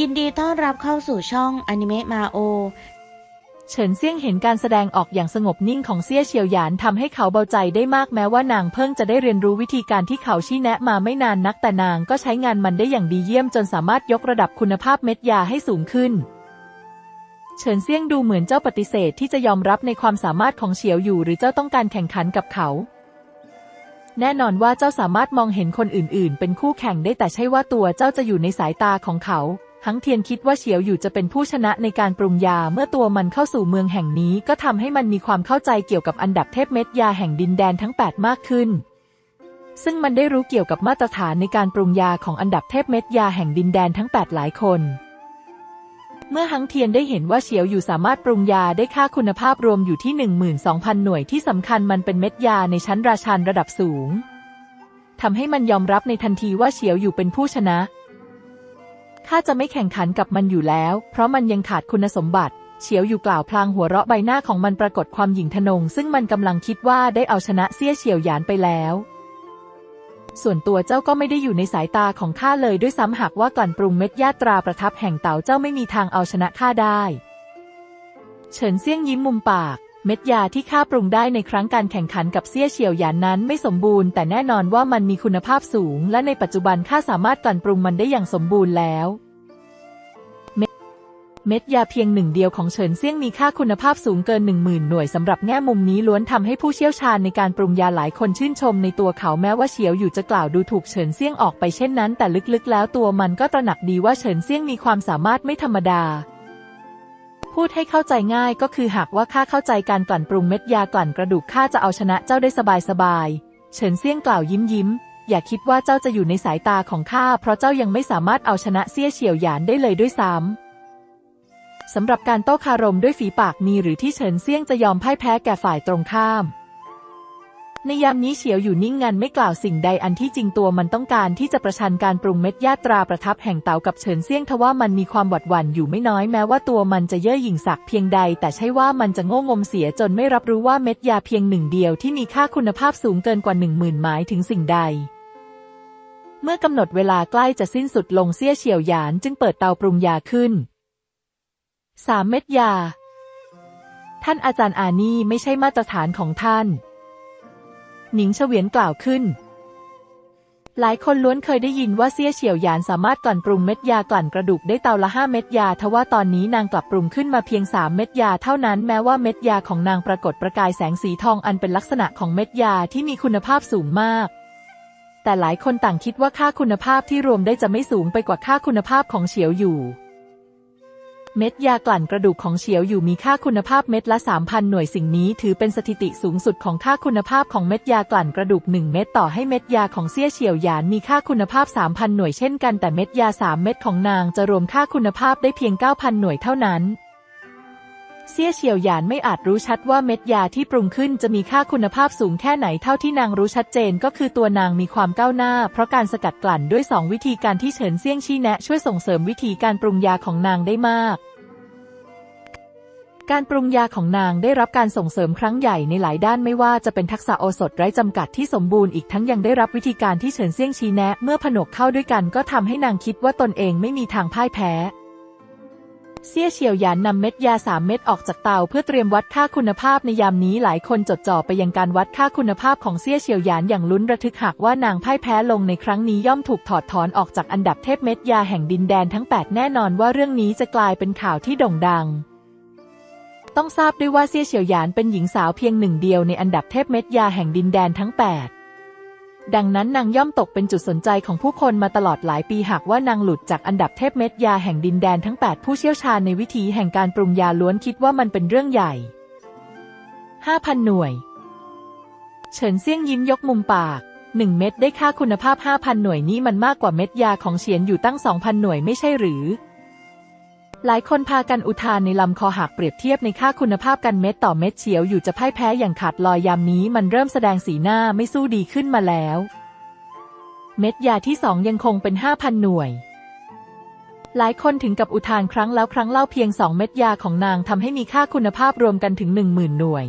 ยินดีต้อนรับเข้าสู่ช่องอนิเมะมาโอ เฉินเซี่ยงเห็นการแสดงออกอย่างสงบนิ่งของเซี่ยเฉียวหยานทำให้เขาเบาใจได้มากแม้ว่านางเพิ่งจะได้เรียนรู้วิธีการที่เขาชี้แนะมาไม่นานนักแต่นางก็ใช้งานมันได้อย่างดีเยี่ยมจนสามารถยกระดับคุณภาพเม็ดยาให้สูงขึ้น เฉินเซี่ยงดูเหมือนเจ้าปฏิเสธที่จะยอมรับในความสามารถของเฉียวอยู่หรือเจ้าต้องการแข่งขันกับเขาแน่นอนว่าเจ้าสามารถมองเห็นคนอื่น ๆ เป็นคู่แข่งได้แต่ใช่ว่าตัวเจ้าจะอยู่ในสายตาของเขา หังเทียนคิดว่าเฉียวอยู่จะเป็นผู้ชนะในการปรุงยาเมื่อตัวมันเข้าสู่เมืองแห่งนี้ ก็ทำให้มันมีความเข้าใจเกี่ยวกับอันดับเทพเม็ดยาแห่งดินแดนทั้ง 8 มากขึ้น ซึ่งมันได้รู้เกี่ยวกับมาตรฐานในการปรุงยาของอันดับเทพเม็ดยาแห่งดินแดนทั้ง 8 หลายคน เมื่อหังเทียนได้เห็นว่าเฉียวอยู่สามารถปรุงยาได้ค่าคุณภาพรวมอยู่ที่ 12,000 หน่วยที่สำคัญมันเป็นเม็ดยาในชั้นราชันระดับสูงทำให้มันยอมรับในทันทีว่าเฉียวอยู่เป็นผู้ชนะ ข้าจะไม่แข่งขันกับมันอยู่แล้ว เพราะมันยังขาดคุณสมบัติ เฉียวอยู่กล่าวพลางหัวเราะใบหน้าของมันปรากฏความหยิ่งทะนง ซึ่งมันกำลังคิดว่าได้เอาชนะเซี่ยเฉียวหยานไปแล้ว ส่วนตัวเจ้าก็ไม่ได้อยู่ในสายตาของข้าเลยด้วยซ้ำหากว่ากลั่นปรุงเม็ดยาตราประทับแห่งเต่าเจ้าไม่มีทางเอาชนะข้าได้ เฉินเซี่ยงยิ้มมุมปาก เม็ดยาที่ข้าปรุงได้ในครั้งการแข่งขันกับเซี่ยเฉียวหยานนั้นไม่สมบูรณ์ แต่แน่นอนว่ามันมีคุณภาพสูง และในปัจจุบันข้าสามารถกลั่นปรุงมันได้อย่างสมบูรณ์แล้ว เม็ดยาเพียงหนึ่งเดียวของเฉินเซี่ยงมีค่าคุณภาพสูงเกินหนึ่งหมื่นหน่วยสำหรับแง่มุมนี้ล้วนทำให้ผู้เชี่ยวชาญในการปรุงยาหลายคนชื่นชมในตัวเขาแม้ว่าเฉียวอยู่จะกล่าวดูถูกเฉินเซี่ยงออกไปเช่นนั้น แต่ลึกๆ แล้วตัวมันก็ตระหนักดีว่าเฉินเซี่ยงมีความสามารถไม่ธรรมดา พูดให้เข้าใจง่ายก็คือหากว่าข้าเข้าใจการกลั่นปรุงเม็ดยากลั่นกระดูกข้าจะเอาชนะเจ้าได้สบายๆ เฉินเซี่ยงกล่าวยิ้มยิ้ม อย่าคิดว่าเจ้าจะอยู่ในสายตาของข้าเพราะเจ้ายังไม่สามารถเอาชนะเซี่ยเฉียวหยานได้เลยด้วยซ้ำสำหรับการโต้คารมด้วยฝีปากมีหรือที่เฉินเซี่ยงจะยอมพ่ายแพ้แก่ฝ่ายตรงข้าม ในยามนี้เฉียวอยู่นิ่งงันไม่กล่าวสิ่งใดอันที่จริงตัวมันต้องการที่จะประชันการปรุงเม็ดยาตราประทับแห่งเตากับเฉินเซี่ยงทว่ามันมีความหวัดหวั่นอยู่ไม่น้อยแม้ว่าตัวมันจะเย่อหยิ่งสักเพียงใด แต่ใช่ว่ามันจะโง่งมเสียจนไม่รับรู้ว่าเม็ดยาเพียงหนึ่งเดียวที่มีค่าคุณภาพสูงเกินกว่าหนึ่งหมื่นหมายถึงสิ่งใด เมื่อกำหนดเวลาใกล้จะสิ้นสุดลงเซี่ยเฉียวหยานจึงเปิดเตาปรุงยาขึ้นสามเม็ดยา ท่านอาจารย์อานี่ไม่ใช่มาตรฐานของท่าน หนิงเฉวียนกล่าวขึ้น หลายคนล้วนเคยได้ยินว่าเซี่ยเฉียวหยานสามารถกลั่นปรุงเม็ดยากลั่นกระดูกได้เตาละห้าเม็ดยาทว่าตอนนี้นางกลับปรุงขึ้นมาเพียงสามเม็ดยาเท่านั้นแม้ว่าเม็ดยาของนางปรากฏประกายแสงสีทองอันเป็นลักษณะของเม็ดยาที่มีคุณภาพสูงมากแต่หลายคนต่างคิดว่าค่าคุณภาพที่รวมได้จะไม่สูงไปกว่าค่าคุณภาพของเฉียวอยู่ เม็ดยากลั่นกระดูกของเฉียวอยู่มีค่าคุณภาพเม็ดละ 3,000 หน่วยสิ่งนี้ถือเป็นสถิติสูงสุดของค่าคุณภาพของเม็ดยากลั่นกระดูก 1 เม็ดต่อให้เม็ดยาของเซี่ยเฉียวหยานมีค่าคุณภาพ 3,000 หน่วยเช่นกันแต่เม็ดยา 3 เม็ดของนางจะรวมค่าคุณภาพได้เพียง 9,000 หน่วยเท่านั้น เซี่ยเฉียวหยานไม่อาจรู้ชัดว่าเม็ดยาที่ปรุงขึ้นจะมีค่าคุณภาพสูงแค่ไหนเท่าที่นางรู้ชัดเจนก็คือตัวนางมีความก้าวหน้า เพราะการสกัดกลั่นด้วย 2 วิธีการที่เฉินเซี่ยงชี้แนะ ช่วยส่งเสริมวิธีการปรุงยาของนางได้มาก การปรุงยาของนางได้รับการส่งเสริมครั้งใหญ่ในหลายด้านไม่ว่าจะเป็นทักษะโอสถไร้จำกัดที่สมบูรณ์อีกทั้งยังได้รับวิธีการที่เฉินเซี่ยงชี้แนะ เมื่อผนวกเข้าด้วยกันก็ทำให้นางคิดว่าตนเองไม่มีทางพ่ายแพ้ เซี่ยเฉียวหยานนำเม็ดยาสามเม็ดออกจากเตาเพื่อเตรียมวัดค่าคุณภาพในยามนี้หลายคนจดจ่อไปยังการวัดค่าคุณภาพของเซี่ยเฉียวหยานอย่างลุ้นระทึกหากว่านางพ่ายแพ้ลงในครั้งนี้ย่อมถูกถอดถอนออกจากอันดับเทพเม็ดยาแห่งดินแดนทั้ง 8 แน่นอนว่าเรื่องนี้จะกลายเป็นข่าวที่โด่งดังต้องทราบด้วยว่าเซี่ยเฉียวหยานเป็นหญิงสาวเพียงหนึ่งเดียวในอันดับเทพเม็ดยาแห่งดินแดนทั้ง 8 ดังนั้นนางย่อมตกเป็นจุดสนใจของผู้คนมาตลอดหลายปีหากว่านางหลุดจากอันดับเทพเม็ดยาแห่งดินแดนทั้ง 8 ผู้เชี่ยวชาญในวิธีแห่งการปรุงยาล้วนคิดว่ามันเป็นเรื่องใหญ่ 5,000 หน่วย เฉินเซี่ยงยิ้มยกมุมปากหนึ่งเม็ดได้ค่าคุณภาพ 5,000 หน่วยนี้มันมากกว่าเม็ดยาของเฉียนอยู่ตั้ง 2,000 หน่วยไม่ใช่หรือ หลายคนพากันอุทานในลำคอหากเปรียบเทียบในค่าคุณภาพกันเม็ดต่อเม็ดเฉียวอยู่จะพ่ายแพ้อย่างขาดลอยยามนี้มันเริ่มแสดงสีหน้าไม่สู้ดีขึ้นมาแล้ว เม็ดยาที่สองยังคงเป็นห้าพันหน่วย หลายคนถึงกับอุทานครั้งแล้วครั้งเล่าเพียงสองเม็ดยาของนางทำให้มีค่าคุณภาพรวมกันถึงหนึ่งหมื่นหน่วย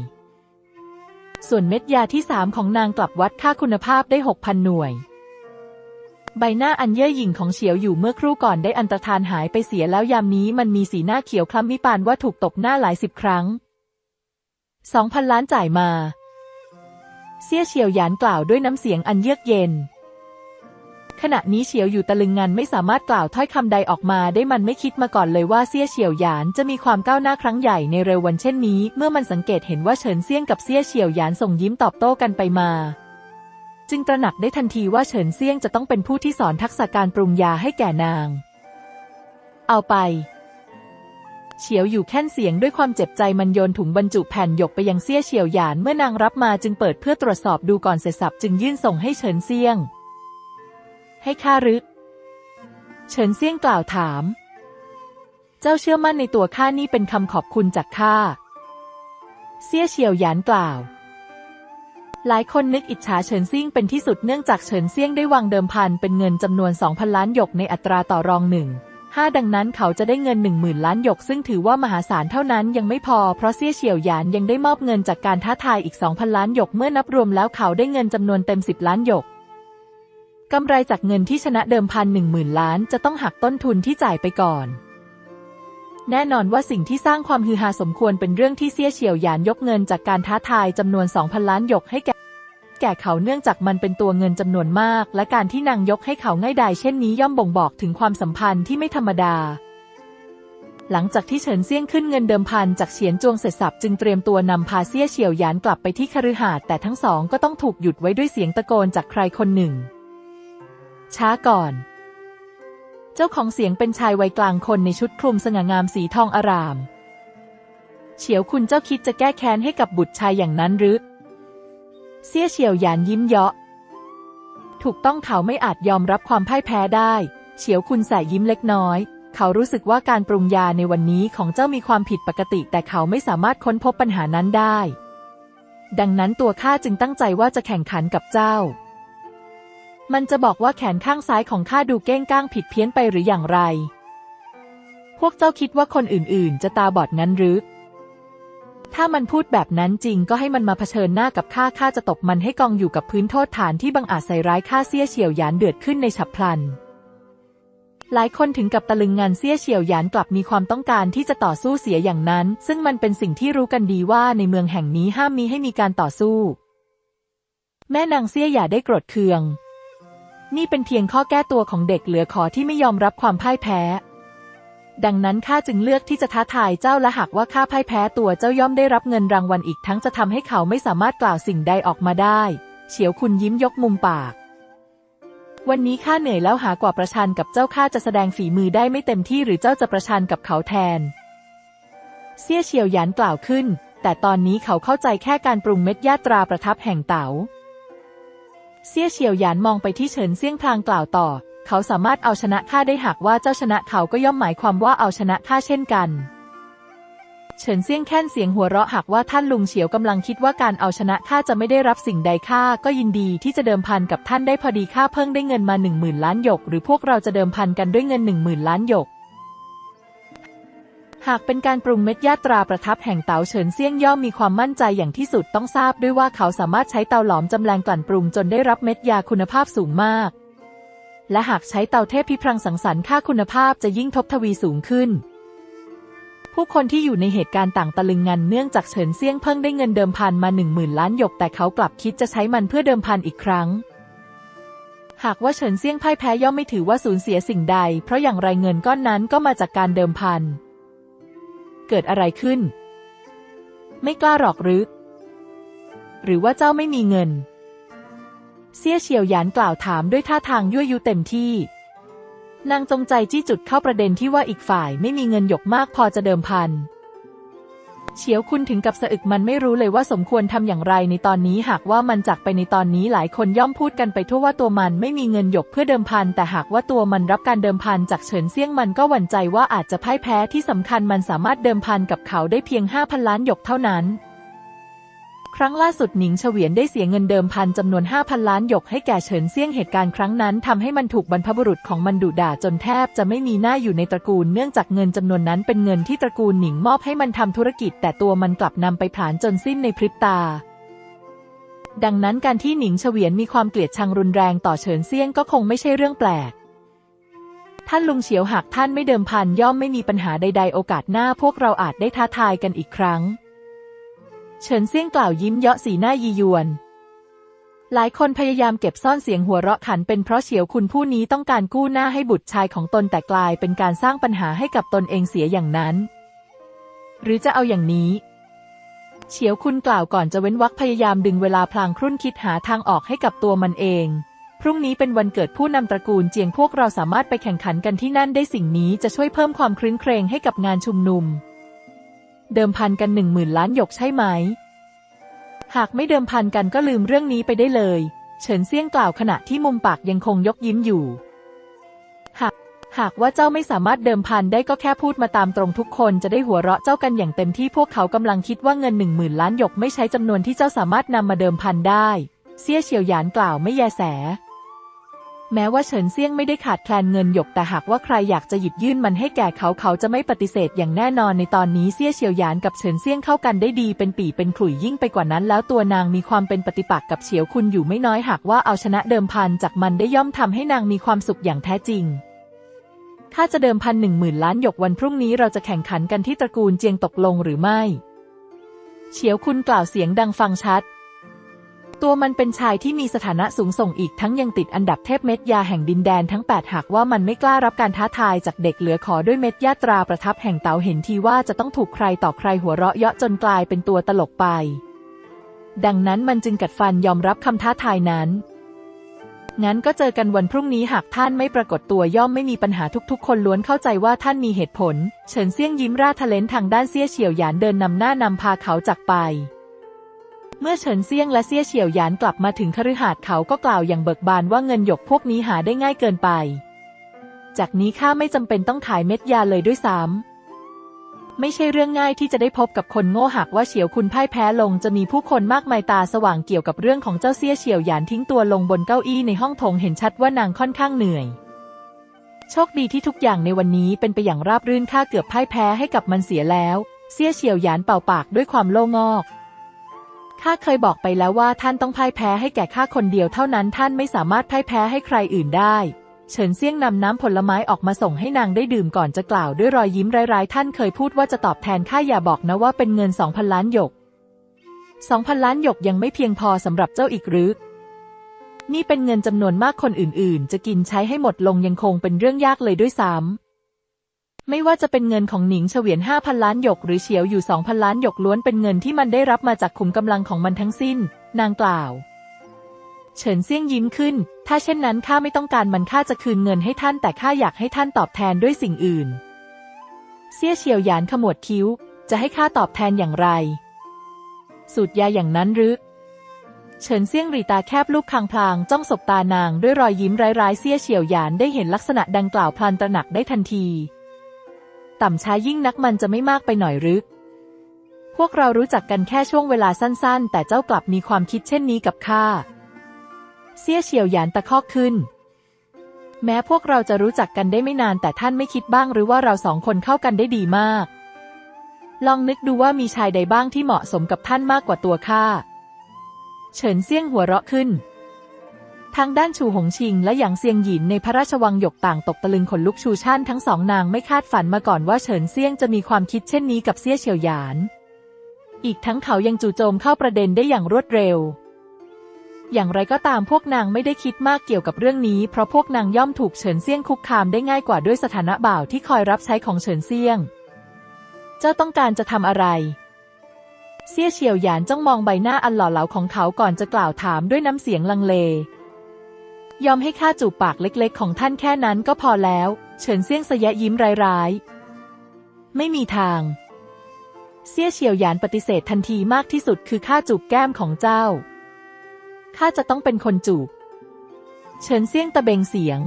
ส่วนเม็ดยาที่สามของนางกลับวัดค่าคุณภาพได้หกพันหน่วย ใบหน้าอันเย่อหยิ่งของเฉียวอยู่เมื่อครู่ก่อนได้อันตรธานหายไปเสียแล้วยามนี้มันมีสีหน้าเขียวคล้ำมิปานว่าถูกตบหน้าหลายสิบครั้งสองพันล้านจ่ายมาเซี่ยเฉียวหยานกล่าวด้วยน้ำเสียงอันเยือกเย็น ขณะนี้เฉียวอยู่ตะลึงงันไม่สามารถกล่าวถ้อยคำใดออกมาได้มันไม่คิดมาก่อนเลยว่าเซี่ยเฉียวหยานจะมีความก้าวหน้าครั้งใหญ่ในเร็ววันเช่นนี้ เมื่อมันสังเกตเห็นว่าเฉินเซี่ยงกับเซี่ยเฉียวหยานส่งยิ้มตอบโต้กันไปมา จึงตระหนักได้ทันทีว่าเฉินเซียงจะต้องเป็นผู้ที่สอนทักษะการปรุงยาให้แก่นาง เอาไป เฉียวอยู่แค่นเสียงด้วยความเจ็บใจมันโยนถุงบรรจุแผ่นหยกไปยังเซี่ยเฉียวหยานเมื่อนางรับมาจึงเปิดเพื่อตรวจสอบดูก่อนเสร็จสับจึงยื่นส่งให้เฉินเซียง ให้ข้ารึกเฉินเซียงกล่าวถาม เจ้าเชื่อมั่นในตัวข้านี่เป็นคำขอบคุณจากข้า เซี่ยเฉียวหยานกล่าว หลายคนนึกอิจฉาเฉินเซี่ยงเป็นที่สุดเนื่องจากเฉินเซี่ยงได้วางเดิมพันเป็นเงินจำนวน 2,000 ล้านหยกในอัตราต่อรองหนึ่งห้าดังนั้นเขาจะได้เงิน 1 0,000 ล้านหยก ซึ่งถือว่ามหาศาลเท่านั้นยังไม่พอ เพราะเซี่ยเฉียวหยานยังได้มอบเงินจากการท้าทายอีก 2,000 ล้านหยก เมื่อนับรวมแล้วเขาได้เงินจำนวนเต็ม 10 ล้านหยกกำไรจากเงินที่ชนะเดิมพันหนึ่งหมื่นล้านจะต้องหักต้นทุนที่จ่ายไปก่อน แน่นอนว่าสิ่งที่สร้างความฮือฮาสมควรเป็นเรื่องที่เซี่ยเฉียวหยานยกเงินจากการท้าทายจำนวน 2,000 ล้านหยกให้แก่แก่เขาเนื่องจากมันเป็นตัวเงินจำนวนมาก และการที่นางยกให้เขาง่ายดายเช่นนี้ย่อมบ่งบอกถึงความสัมพันธ์ที่ไม่ธรรมดา หลังจากที่เฉินเซี่ยงขึ้นเงินเดิมพันจากเฉียนจวงเสร็จสับจึงเตรียมตัวนำพาเซี่ยเฉียวหยานกลับไปที่คฤหาสน์แต่ทั้งสองก็ต้องถูกหยุดไว้ด้วยเสียงตะโกนจากใครคนหนึ่ง ช้าก่อน เจ้าของเสียงเป็นชายวัยกลางคนในชุดคลุมสง่างามสีทองอาราม เฉียวคุณเจ้าคิดจะแก้แค้นให้กับบุตรชายอย่างนั้นหรือเซี่ยเฉียวหยานยิ้มเยาะ ถูกต้องเขาไม่อาจยอมรับความพ่ายแพ้ได้ เฉียวคุณแสยิ้มเล็กน้อย เขารู้สึกว่าการปรุงยาในวันนี้ของเจ้ามีความผิดปกติ แต่เขาไม่สามารถค้นพบปัญหานั้นได้ ดังนั้นตัวข้าจึงตั้งใจว่าจะแข่งขันกับเจ้า มันจะบอกว่าแขนข้างซ้ายของข้าดูเก้งก้างผิดเพี้ยนไปหรืออย่างไร พวกเจ้าคิดว่าคนอื่นๆ จะตาบอดงั้นหรือ ถ้ามันพูดแบบนั้นจริงก็ให้มันมาเผชิญหน้ากับข้าข้าจะตบมันให้กองอยู่กับพื้นโทษฐานที่บังอาจใส่ร้ายข้าเสี้ยเฉียวหยานเดือดขึ้นในฉับพลัน หลายคนถึงกับตะลึงงานเสี้ยเฉียวหยานกลับมีความต้องการที่จะต่อสู้เสียอย่างนั้น ซึ่งมันเป็นสิ่งที่รู้กันดีว่าในเมืองแห่งนี้ห้ามมีให้มีการต่อสู้ แม่นางเสี้ยอย่าได้โกรธเคือง นี่เป็นเพียงข้อแก้ตัวของเด็กเหลือขอที่ไม่ยอมรับความพ่ายแพ้ ดังนั้นข้าจึงเลือกที่จะท้าทายเจ้าและหากว่าข้าพ่ายแพ้ตัวเจ้าย่อมได้รับเงินรางวัลอีกทั้งจะทำให้เขาไม่สามารถกล่าวสิ่งใดออกมาได้ เฉียวคุณยิ้มยกมุมปาก วันนี้ข้าเหนื่อยแล้วหากว่าประชันกับเจ้าข้าจะแสดงฝีมือได้ไม่เต็มที่หรือเจ้าจะประชันกับเขาแทนเซี่ยเฉียวหยานกล่าวขึ้น แต่ตอนนี้เขาเข้าใจแค่การปรุงเม็ดยาตราประทับแห่งเต๋า เซี่ยเฉียวหยานมองไปที่เฉินเซี่ยงพลางกล่าวต่อ เขาสามารถเอาชนะข้าได้หากว่าเจ้าชนะเขาก็ย่อมหมายความว่าเอาชนะข้าเช่นกัน เฉินเซี่ยงแค่นเสียงหัวเราะหากว่าท่านลุงเฉียวกำลังคิดว่าการเอาชนะข้าจะไม่ได้รับสิ่งใดข้าก็ยินดีที่จะเดิมพันกับท่านได้พอดีข้าเพิ่งได้เงินมาหนึ่งหมื่นล้านหยก หรือพวกเราจะเดิมพันกันด้วยเงินหนึ่งหมื่นล้านหยก หากเป็นการปรุงเม็ดยาตราประทับแห่งเต๋าเฉินเซี่ยงย่อมมีความมั่นใจอย่างที่สุดต้องทราบด้วยว่าเขาสามารถใช้เตาหลอมจำแรงกลั่นปรุงจนได้รับเม็ดยาคุณภาพสูงมาก และหากใช้เตาเทพพิพรังสังสรรค์ค่าคุณภาพจะยิ่งทบทวีสูงขึ้น ผู้คนที่อยู่ในเหตุการณ์ต่างตะลึงงันเนื่องจากเฉินเซี่ยงเพิ่งได้เงินเดิมพันมาหนึ่งหมื่นล้านหยกแต่เขากลับคิดจะใช้มันเพื่อเดิมพันอีกครั้งหากว่าเฉินเซี่ยงพ่ายแพ้ย่อมไม่ถือว่าสูญเสียสิ่งใด เพราะอย่างไรเงินก้อนนั้นก็มาจากการเดิมพัน เกิดอะไรขึ้น ไม่กล้าหรอกหรือ หรือว่าเจ้าไม่มีเงิน เสี่ยเฉียวหยานกล่าวถามด้วยท่าทางยั่วยุเต็มที่ นางจงใจจี้จุดเข้าประเด็นที่ว่าอีกฝ่ายไม่มีเงินหยกมากพอจะเดิมพัน เฉียวคุณถึงกับสะอึกมันไม่รู้เลยว่าสมควรทำอย่างไรในตอนนี้หากว่ามันจากไปในตอนนี้หลายคนย่อมพูดกันไปทั่วว่าตัวมันไม่มีเงินหยกเพื่อเดิมพัน แต่หากว่าตัวมันรับการเดิมพันจากเฉินเซี่ยงมันก็หวั่นใจว่าอาจจะพ่ายแพ้ที่สำคัญมันสามารถเดิมพันกับเขาได้เพียงห้าพันล้านหยกเท่านั้น ครั้งล่าสุดหนิงเฉวียนได้เสียเงินเดิมพันจำนวน 5,000 ล้านหยกให้แก่เฉินเซี่ยงเหตุการณ์ครั้งนั้นทำให้มันถูกบรรพบุรุษของมันดุด่าจนแทบจะไม่มีหน้าอยู่ในตระกูลเนื่องจากเงินจำนวนนั้นเป็นเงินที่ตระกูลหนิงมอบให้มันทำธุรกิจ แต่ตัวมันกลับนำไปผลาญจนสิ้นในพริบตาดังนั้นการที่หนิงเฉวียนมีความเกลียดชังรุนแรงต่อเฉินเซี่ยงก็คงไม่ใช่เรื่องแปลก ท่านลุงเฉียวหากท่านไม่เดิมพันย่อมไม่มีปัญหาใด ๆ โอกาสหน้าพวกเราอาจได้ท้าทายกันอีกครั้ง เฉินเซี่ยงกล่าวยิ้มเยาะสีหน้ายียวน หลายคนพยายามเก็บซ่อนเสียงหัวเราะขันเป็นเพราะเฉียวคุณผู้นี้ต้องการกู้หน้าให้บุตรชายของตนแต่กลายเป็นการสร้างปัญหาให้กับตนเองเสียอย่างนั้น หรือจะเอาอย่างนี้ เฉียวคุณกล่าวก่อนจะเว้นวรรคพยายามดึงเวลาพลางครุ่นคิดหาทางออกให้กับตัวมันเองพรุ่งนี้เป็นวันเกิดผู้นำตระกูลเจียงพวกเราสามารถไปแข่งขันกันที่นั่นได้สิ่งนี้จะช่วยเพิ่มความครื้นเครงให้กับงานชุมนุม เดิมพันกันหนึ่งหมื่นล้านหยกใช่ไหม หากไม่เดิมพันกันก็ลืมเรื่องนี้ไปได้เลย เฉินเซี่ยงกล่าวขณะที่มุมปากยังคงยกยิ้มอยู่ หากหากว่าเจ้าไม่สามารถเดิมพันได้ก็แค่พูดมาตามตรงทุกคนจะได้หัวเราะเจ้ากันอย่างเต็มที่พวกเขากำลังคิดว่าเงินหนึ่งหมื่นล้านหยกไม่ใช้จำนวนที่เจ้าสามารถนำมาเดิมพันได้ เซี่ยเฉียวหยานกล่าวไม่แยแส แม้ว่าเฉินเซี่ยงไม่ได้ขาดแคลนเงินหยกแต่หากว่าใครอยากจะหยิบยื่นมันให้แก่เขาเขาจะไม่ปฏิเสธอย่างแน่นอนในตอนนี้เซี่ยเฉียวหยานกับเฉินเซี่ยงเข้ากันได้ดีเป็นปีเป็นขลุ่ยยิ่งไปกว่านั้นแล้วตัวนางมีความเป็นปฏิปักษ์กับเฉียวคุณอยู่ไม่น้อยหากว่าเอาชนะเดิมพันจากมันได้ย่อมทำให้นางมีความสุขอย่างแท้จริงถ้าจะเดิมพันหนึ่งหมื่นล้านหยกวันพรุ่งนี้เราจะแข่งขันกันที่ตระกูลเจียงตกลงหรือไม่ เฉียวคุณกล่าวเสียงดังฟังชัด ตัวมันเป็นชายที่มีสถานะสูงส่งอีกทั้งยังติดอันดับเทพเม็ดยาแห่งดินแดนทั้ง 8 หากว่ามันไม่กล้ารับการท้าทายจากเด็กเหลือขอด้วยเม็ดยาตราประทับแห่งเตาเห็นทีว่าจะต้องถูกใครต่อใครหัวเราะเยาะจนกลายเป็นตัวตลกไป ดังนั้นมันจึงกัดฟันยอมรับคำท้าทายนั้นงั้นก็เจอกันวันพรุ่งนี้หากท่านไม่ปรากฏตัวย่อมไม่มีปัญหาทุกๆ คนล้วนเข้าใจว่าท่านมีเหตุผล เฉินเซี่ยงยิ้มร่าทะเลนทางด้านเซี่ยเฉียวหยานเดินนำหน้านำพาเขาจากไป เมื่อเฉินเซียงและเซี่ยเฉียวหยานกลับมาถึงคฤหาสน์เขาก็กล่าวอย่างเบิกบานว่าเงินหยกพวกนี้หาได้ง่ายเกินไป จากนี้ข้าไม่จำเป็นต้องขายเม็ดยาเลยด้วยซ้ำไม่ใช่เรื่องง่ายที่จะได้พบกับคนโง่หากว่าเฉียวคุณพ่ายแพ้ลงจะมีผู้คนมากมายตาสว่างเกี่ยวกับเรื่องของเจ้าเซี่ยเฉียวหยานทิ้งตัวลงบนเก้าอี้ในห้องโถงเห็นชัดว่านางค่อนข้างเหนื่อยโชคดีที่ทุกอย่างในวันนี้เป็นไปอย่างราบรื่นข้าเกือบพ่ายแพ้ให้กับมันเสียแล้ว เซี่ยเฉียวหยานเป่าปากด้วยความโล่งอก ข้าเคยบอกไปแล้วว่าท่านต้องพ่ายแพ้ให้แก่ข้าคนเดียวเท่านั้นท่านไม่สามารถพ่ายแพ้ให้ใครอื่นได้ เฉินเซี่ยงนำน้ำผลไม้ออกมาส่งให้นางได้ดื่มก่อนจะกล่าวด้วยรอยยิ้มร้ายๆ ท่านเคยพูดว่าจะตอบแทนข้าอย่าบอกนะว่าเป็นเงินสองพันล้านหยกสองพันล้านหยกยังไม่เพียงพอสำหรับเจ้าอีกหรือ นี่เป็นเงินจำนวนมากคนอื่นๆ จะกินใช้ให้หมดลงยังคงเป็นเรื่องยากเลยด้วยซ้ำ ไม่ว่าจะเป็นเงินของหนิงเฉวียนห้าพันล้านหยก หรือเฉียวอยู่สองพันล้านหยกล้วนเป็นเงินที่มันได้รับมาจากขุมกำลังของมันทั้งสิ้น นางกล่าว เฉินเซี่ยงยิ้มขึ้น ถ้าเช่นนั้นข้าไม่ต้องการมันข้าจะคืนเงินให้ท่านแต่ข้าอยากให้ท่านตอบแทนด้วยสิ่งอื่น เซี่ยเฉียวหยานขมวดคิ้ว จะให้ข้าตอบแทนอย่างไร สูตรยาอย่างนั้นหรือเฉินเซี่ยงรีตาแคบลูกคางพลางจ้องสบตานางด้วยรอยยิ้มร้ายๆเซี่ยเฉียวหยานได้เห็นลักษณะดังกล่าวพลันตระหนักได้ทันที ต่ำช้ายิ่งนักมันจะไม่มากไปหน่อยหรือพวกเรารู้จักกันแค่ช่วงเวลาสั้นๆ แต่เจ้ากลับมีความคิดเช่นนี้กับข้าเซี่ยเฉียวหยานตะคอกขึ้น แม้พวกเราจะรู้จักกันได้ไม่นานแต่ท่านไม่คิดบ้างหรือว่าเราสองคนเข้ากันได้ดีมาก ลองนึกดูว่ามีชายใดบ้างที่เหมาะสมกับท่านมากกว่าตัวข้า เฉินเซี่ยงหัวเราะขึ้น ทางด้านชูหงชิงและหยางเซียงหยินในพระราชวังหยกต่างตกตะลึงขนลุกชูชั่นทั้งสองนางไม่คาดฝันมาก่อนว่าเฉินเซียงจะมีความคิดเช่นนี้กับเซี่ยเฉียวหยาน อีกทั้งเขายังจู่โจมเข้าประเด็นได้อย่างรวดเร็ว อย่างไรก็ตามพวกนางไม่ได้คิดมากเกี่ยวกับเรื่องนี้ เพราะพวกนางย่อมถูกเฉินเซียงคุกคามได้ง่ายกว่าด้วยสถานะบ่าวที่คอยรับใช้ของเฉินเซียง เจ้าต้องการจะทำอะไรเซี่ยเฉียวหยานจ้องมองใบหน้าอันหล่อเหลาของเขาก่อนจะกล่าวถามด้วยน้ำเสียงลังเล ยอมให้ข้าจูบปากเล็กๆ ของท่านแค่นั้นก็พอแล้ว เฉินเซี่ยงสยะยิ้มร้ายๆ ไม่มีทาง เซี่ยเฉียวหยานปฏิเสธทันทีมากที่สุดคือข้าจูบแก้มของเจ้า ข้าจะต้องเป็นคนจูบ เฉินเซี่ยงตะเบงเสียง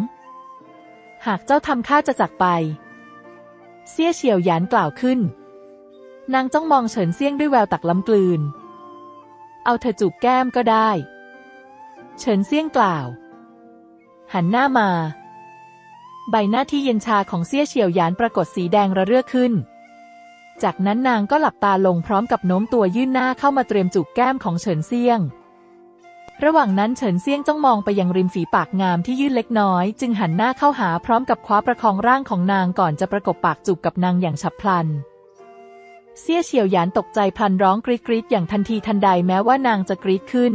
หากเจ้าทำข้าจะจักไป เซี่ยเฉียวหยานกล่าวขึ้น นางจ้องมองเฉินเซี่ยงด้วยแววตักล้ำกลืน เอาเธอจูบแก้มก็ได้ เฉินเซี่ยงกล่าว หันหน้ามา ใบหน้าที่เย็นชาของเซี่ยเฉียวหยานปรากฏสีแดงระเรื่อขึ้น จากนั้นนางก็หลับตาลงพร้อมกับโน้มตัวยื่นหน้าเข้ามาเตรียมจูบแก้มของเฉินเซี่ยง ระหว่างนั้นเฉินเซี่ยงจ้องมองไปยังริมฝีปากงามที่ยื่นเล็กน้อย จึงหันหน้าเข้าหาพร้อมกับคว้าประคองร่างของนางก่อนจะประกบปากจูบกับนางอย่างฉับพลันเซี่ยเฉียวหยานตกใจพลันร้องกรีดกรีดอย่างทันทีทันใดแม้ว่านางจะกรีดขึ้น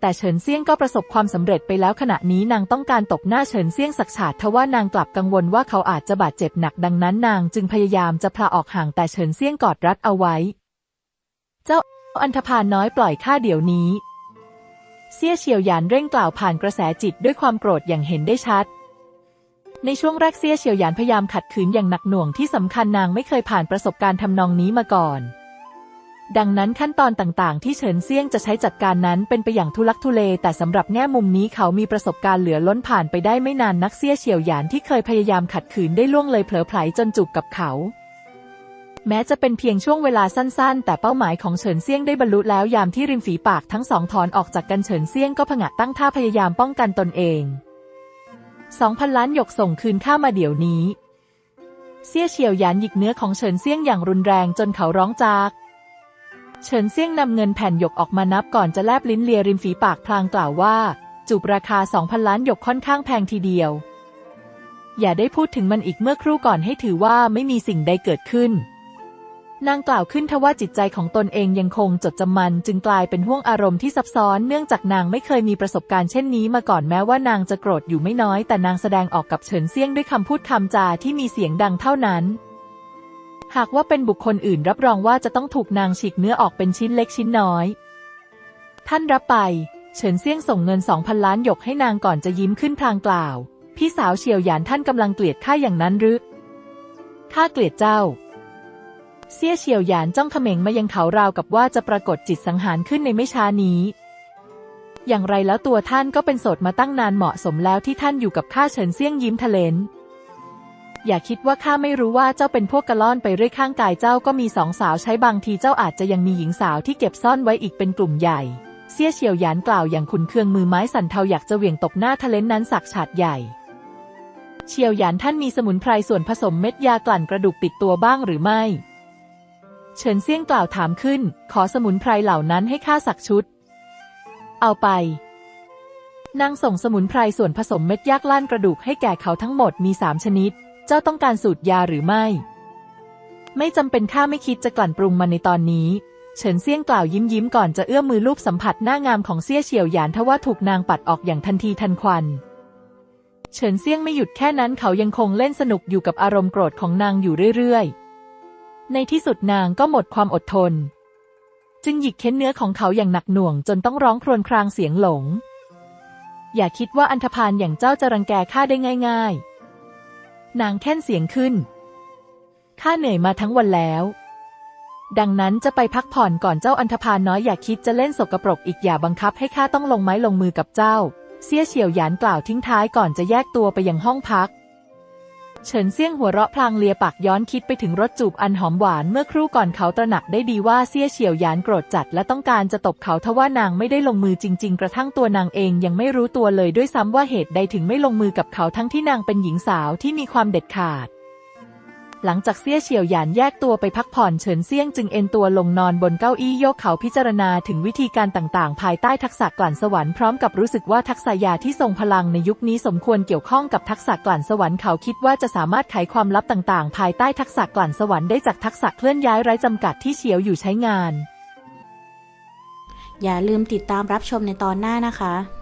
แต่เฉินเซี่ยงก็ประสบความสำเร็จไปแล้วขณะนี้นางต้องการตบหน้าเฉินเซี่ยงสักฉาดทว่านางกลับกังวลว่าเขาอาจจะบาดเจ็บหนักดังนั้นนางจึงพยายามจะพลาออกห่างแต่เฉินเซี่ยงกอดรัดเอาไว้ เจ้าอันธพาลน้อยปล่อยข้าเดี๋ยวนี้ เซี่ยเฉียวหยานเร่งกล่าวผ่านกระแสจิตด้วยความโกรธอย่างเห็นได้ชัด ในช่วงแรกเซี่ยเฉียวหยานพยายามขัดขืนอย่างหนักหน่วงที่สำคัญนางไม่เคยผ่านประสบการณ์ทำนองนี้มาก่อน ดังนั้นขั้นตอนต่างๆ ที่เฉินเซี่ยงจะใช้จัดการนั้นเป็นไปอย่างทุลักทุเล แต่สำหรับแง่มุมนี้เขามีประสบการณ์เหลือล้นผ่านไปได้ไม่นานนักเซี่ยเฉียวหยานที่เคยพยายามขัดขืนได้ล่วงเลยเผลอไผลจนจูบกับเขา แม้จะเป็นเพียงช่วงเวลาสั้นๆ แต่เป้าหมายของเฉินเซี่ยงได้บรรลุแล้วยามที่ริมฝีปากทั้งสองถอนออกจากกันเฉินเซี่ยงก็ผงะตั้งท่าพยายามป้องกันตนเองสองพันล้านหยกส่งคืนข้ามาเดี๋ยวนี้ เซี่ยเฉียวหยานหยิกเนื้อของเฉินเซี่ยงอย่างรุนแรงจนเขาร้องจาก เฉินเซี่ยงนำเงินแผ่นหยกออกมานับก่อนจะแลบลิ้นเลียริมฝีปากพลางกล่าวว่า จูบราคา 2,000 ล้านหยกค่อนข้างแพงทีเดียว อย่าได้พูดถึงมันอีกเมื่อครู่ก่อนให้ถือว่าไม่มีสิ่งใดเกิดขึ้น นางกล่าวขึ้นทว่าจิตใจของตนเองยังคงจดจำมันจึงกลายเป็นห่วงอารมณ์ที่ซับซ้อนเนื่องจากนางไม่เคยมีประสบการณ์เช่นนี้มาก่อนแม้ว่านางจะโกรธอยู่ไม่น้อย แต่นางแสดงออกกับเฉินเซี่ยงด้วยคำพูดคำจาที่มีเสียงดังเท่านั้น หากว่าเป็นบุคคลอื่นรับรองว่าจะต้องถูกนางฉีกเนื้อออกเป็นชิ้นเล็กชิ้นน้อย ท่านรับไป เฉินเซี่ยงส่งเงินสองพันล้านหยกให้นางก่อนจะยิ้มขึ้นพลางกล่าว พี่สาวเฉียวหยานท่านกำลังเกลียดข้าอย่างนั้นหรือข้าเกลียดเจ้า เซี่ยเฉียวหยานจ้องเขม็งมายังเขาราวกับว่าจะปรากฏจิตสังหารขึ้นในไม่ช้านี้ อย่างไรแล้วตัวท่านก็เป็นโสดมาตั้งนานเหมาะสมแล้วที่ท่านอยู่กับข้าเฉินเซี่ยงยิ้มทะเลน อย่าคิดว่าข้าไม่รู้ว่าเจ้าเป็นพวกกระล่อนไปเรื่อยข้างกายเจ้าก็มีสองสาวใช้บางทีเจ้าอาจจะยังมีหญิงสาวที่เก็บซ่อนไว้อีกเป็นกลุ่มใหญ่เซี่ยเฉียวหยานกล่าวอย่างขุนเคืองมือไม้สั่นเทาอยากจะเหวี่ยงตบหน้าทะเลนนั้นสักฉาดใหญ่ เฉียวหยานท่านมีสมุนไพรส่วนผสมเม็ดยากลั่นกระดูกติดตัวบ้างหรือไม่ เฉินเซี่ยงกล่าวถามขึ้น ขอสมุนไพรเหล่านั้นให้ข้าสักชุด เอาไปนางส่งสมุนไพรส่วนผสมเม็ดยากลั่นกระดูกให้แก่เขาทั้งหมดมีสามชนิด เจ้าต้องการสูตรยาหรือไม่ ไม่จำเป็นข้าไม่คิดจะกลั่นปรุงมันในตอนนี้เฉินเซี่ยงกล่าวยิ้มยิ้มก่อนจะเอื้อมมือลูบสัมผัสหน้างามของเซี่ยเฉียวหยานทว่าถูกนางปัดออกอย่างทันทีทันควัน เฉินเซี่ยงไม่หยุดแค่นั้นเขายังคงเล่นสนุกอยู่กับอารมณ์โกรธของนางอยู่เรื่อยๆ ในที่สุดนางก็หมดความอดทน จึงหยิกเค้นเนื้อของเขาอย่างหนักหน่วงจนต้องร้องครวญครางเสียงหลง อย่าคิดว่าอันธพาลอย่างเจ้าจะรังแกข้าได้ง่าย ๆ นางแค่นเสียงขึ้น ข้าเหนื่อยมาทั้งวันแล้ว ดังนั้นจะไปพักผ่อนก่อนเจ้าอันธพาลน้อยอย่าคิดจะเล่นสกปรกอีกอย่าบังคับให้ข้าต้องลงไม้ลงมือกับเจ้า เสี้ยเฉียวหยานกล่าวทิ้งท้ายก่อนจะแยกตัวไปยังห้องพัก เฉินเซี่ยงหัวเราะพลางเลียปากย้อนคิดไปถึงรสจูบอันหอมหวานเมื่อครู่ก่อนเขาตระหนักได้ดีว่าเซี่ยเฉียวหยานโกรธจัดและต้องการจะตบเขาทว่านางไม่ได้ลงมือจริง ๆ กระทั่งตัวนางเองยังไม่รู้ตัวเลยด้วยซ้ำว่าเหตุใดถึงไม่ลงมือกับเขาทั้งที่นางเป็นหญิงสาวที่มีความเด็ดขาด หลังจากเซี่ยเฉียวหยานแยกตัวไปพักผ่อนเฉินเซี่ยงจึงเอนตัวลงนอนบนเก้าอี้โยกเขาพิจารณาถึงวิธีการต่างๆ ภายใต้ทักษะกลั่นสวรรค์พร้อมกับรู้สึกว่าทักษะยาที่ทรงพลังในยุคนี้สมควรเกี่ยวข้องกับทักษะกลั่นสวรรค์เขาคิดว่าจะสามารถไขความลับต่างๆ ภายใต้ทักษะกลั่นสวรรค์ได้จากทักษะเคลื่อนย้ายไร้จำกัดที่เฉียวอยู่ใช้งาน อย่าลืมติดตามรับชมในตอนหน้านะคะ